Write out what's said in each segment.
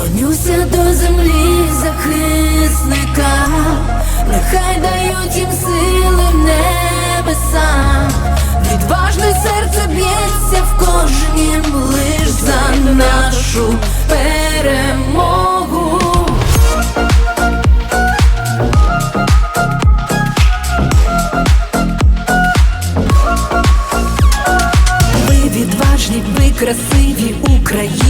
Клонюся до землі захисника, нехай дають їм сили небеса, відважне серце б'ється в кожнім лиш за нашу перемогу. Ви відважні, ви красиві Україну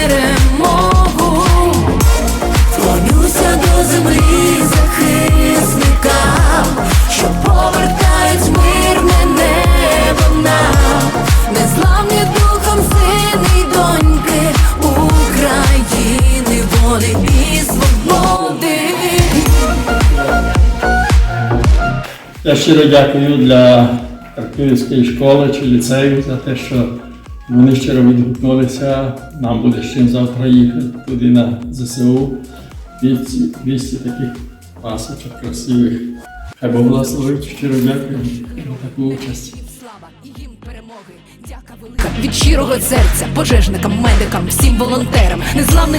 Перемогу. Клонюся до землі захисника, що повертають мирне небо нам, незламні духом сини й доньки України, волі і свободи. Я щиро дякую для Харківської школи чи ліцею за те, що вони щиро відгукнулися. Нам буде ще завтра їхати туди на ЗСУ. 200, 200 таких пасочок красивих. Хай Бог благословить, щиро дякую за таку участь. Від щирого серця, пожежникам, медикам, всім волонтерам, незламним